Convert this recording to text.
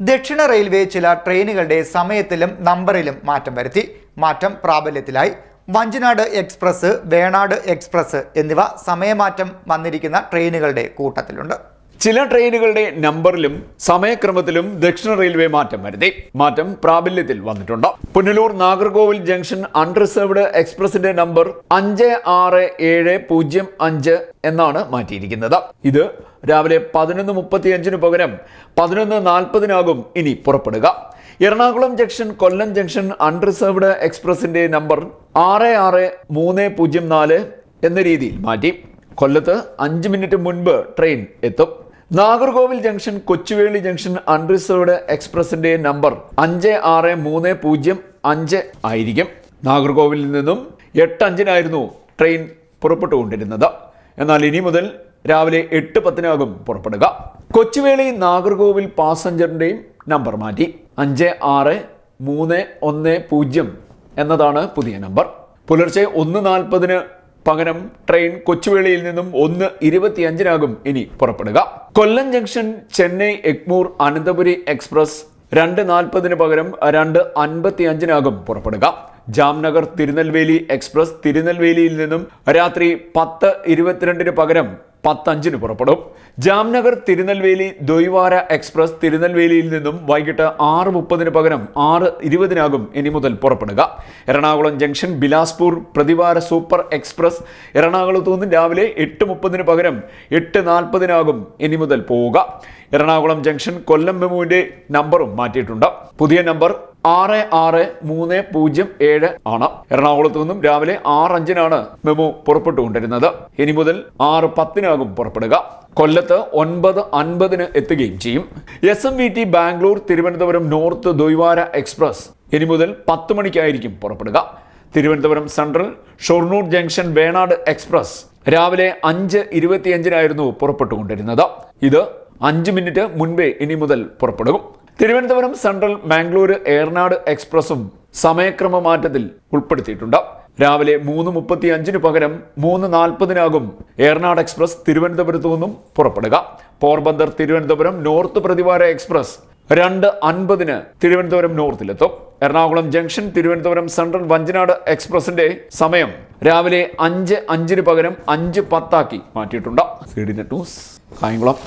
ദക്ഷിണ റെയിൽവേ ചില ട്രെയിനുകളുടെ സമയത്തിലും നമ്പറിലും മാറ്റം വരുത്തി. മാറ്റം പ്രാബല്യത്തിലായി. വഞ്ചിനാട് എക്സ്പ്രസ് വേണാട് എക്സ്പ്രസ് എന്നിവ സമയമാറ്റം വന്നിരിക്കുന്ന ട്രെയിനുകളുടെ കൂട്ടത്തിലുണ്ട്. ചില ട്രെയിനുകളുടെ നമ്പറിലും സമയക്രമത്തിലും ദക്ഷിണ റെയിൽവേ മാറ്റം വരുത്തി. മാറ്റം പ്രാബല്യത്തിൽ വന്നിട്ടുണ്ട്. പുനലൂർ നാഗർകോവിൽ ജംഗ്ഷൻ അൺറിസർവ്ഡ് എക്സ്പ്രസിന്റെ നമ്പർ അഞ്ച് ആറ് ഏഴ് പൂജ്യം അഞ്ച് എന്നാണ് മാറ്റിയിരിക്കുന്നത്. ഇത് രാവിലെ പതിനൊന്ന് മുപ്പത്തി അഞ്ചിന് പകരം പതിനൊന്ന് നാൽപ്പതിനാകും ഇനി പുറപ്പെടുക. Ernakulam junction Kollam junction unreserved എക്സ്പ്രസിന്റെ number ആറ് ആറ് മൂന്ന് പൂജ്യം നാല് എന്ന രീതിയിൽ മാറ്റി. കൊല്ലത്ത് അഞ്ച് മിനിറ്റ് മുൻപ് ട്രെയിൻ എത്തും. Nagercoil junction Kochuveli junction unreserved എക്സ്പ്രസിന്റെ number അഞ്ച് ആറ് മൂന്ന് പൂജ്യം അഞ്ച് ആയിരിക്കും. നാഗർകോവിലിൽ നിന്നും എട്ട് അഞ്ചിനായിരുന്നു ട്രെയിൻ പുറപ്പെട്ടുകൊണ്ടിരുന്നത്. എന്നാൽ ഇനി മുതൽ രാവിലെ എട്ട് പത്തിനാകും പുറപ്പെടുക. കൊച്ചുവേളി നാഗർകോവിൽ പാസഞ്ചറിന്റെയും നമ്പർ മാറ്റി. അഞ്ച് ആറ് മൂന്ന് ഒന്ന് പൂജ്യം എന്നതാണ് പുതിയ നമ്പർ. പുലർച്ചെ ഒന്ന് നാൽപ്പതിന് പകരം ട്രെയിൻ കൊച്ചുവേളിയിൽ നിന്നും ഒന്ന് ഇരുപത്തിയഞ്ചിനാകും ഇനി പുറപ്പെടുക. കൊല്ലം ജംഗ്ഷൻ ചെന്നൈ എഗ്മൂർ അനന്തപുരി എക്സ്പ്രസ് രണ്ട് നാൽപ്പതിന് പകരം രണ്ട് അൻപത്തി അഞ്ചിനാകും പുറപ്പെടുക. ജാംനഗർ തിരുനെൽവേലി എക്സ്പ്രസ് തിരുനെൽവേലിയിൽ നിന്നും രാത്രി പത്ത് ഇരുപത്തിരണ്ടിന് പകരം പത്തഞ്ചിന് പുറപ്പെടും. ജാംനഗർ തിരുനെൽവേലി ദ്വൈവാര എക്സ്പ്രസ് തിരുനെൽവേലിയിൽ നിന്നും വൈകിട്ട് ആറ് മുപ്പതിന് പകരം ആറ് ഇരുപതിനാകും ഇനി മുതൽ പുറപ്പെടുക. എറണാകുളം ജംഗ്ഷൻ ബിലാസ്പൂർ പ്രതിവാര സൂപ്പർ എക്സ്പ്രസ് എറണാകുളത്തു നിന്ന് രാവിലെ എട്ട് മുപ്പതിന് പകരം എട്ട് നാൽപ്പതിനാകും ഇനി മുതൽ പോവുക. എറണാകുളം ജംഗ്ഷൻ കൊല്ലം മെമുവിന്റെ നമ്പറും മാറ്റിയിട്ടുണ്ട്. പുതിയ നമ്പർ ആറ് ആറ് മൂന്ന് പൂജ്യം ഏഴ് ആണ്. എറണാകുളത്ത് നിന്നും രാവിലെ ആറ് അഞ്ചിനാണ് മെമു പുറപ്പെട്ടുകൊണ്ടിരുന്നത്. ഇനി മുതൽ ആറ് പത്തിനാകും പുറപ്പെടുക. കൊല്ലത്ത് ഒൻപത് അൻപതിന് എത്തുകയും ചെയ്യും. S M V T Bangalore Thiruvananthapuram north ദ്വൈവാര express. ഇനി മുതൽ പത്ത് മണിക്കായിരിക്കും പുറപ്പെടുക. Thiruvananthapuram central Shoranur junction Venad express. രാവിലെ അഞ്ച് ഇരുപത്തിയഞ്ചിനായിരുന്നു പുറപ്പെട്ടുകൊണ്ടിരുന്നത്. ഇത് അഞ്ച് മിനിറ്റ് മുൻപേ ഇനി മുതൽ പുറപ്പെടും. തിരുവനന്തപുരം സെൻട്രൽ മാംഗ്ലൂർ ഏർനാട് എക്സ്പ്രസും സമയക്രമ മാറ്റത്തിൽ ഉൾപ്പെടുത്തിയിട്ടുണ്ട്. രാവിലെ മൂന്ന് മുപ്പത്തി അഞ്ചിന് പകരം മൂന്ന് നാൽപ്പതിനാകും ഏർനാട് എക്സ്പ്രസ് തിരുവനന്തപുരത്തു നിന്നും പുറപ്പെടുക. പോർബന്ദർ തിരുവനന്തപുരം നോർത്ത് പ്രതിവാര എക്സ്പ്രസ് രണ്ട് അൻപതിന് തിരുവനന്തപുരം നോർത്തിലെത്തും. എറണാകുളം ജംഗ്ഷൻ തിരുവനന്തപുരം സെൻട്രൽ വഞ്ചനാട് എക്സ്പ്രസിന്റെ സമയം രാവിലെ അഞ്ച് അഞ്ചിന് പകരം അഞ്ച് പത്താക്കി മാറ്റിയിട്ടുണ്ട്. ന്യൂസ് കായംകുളം.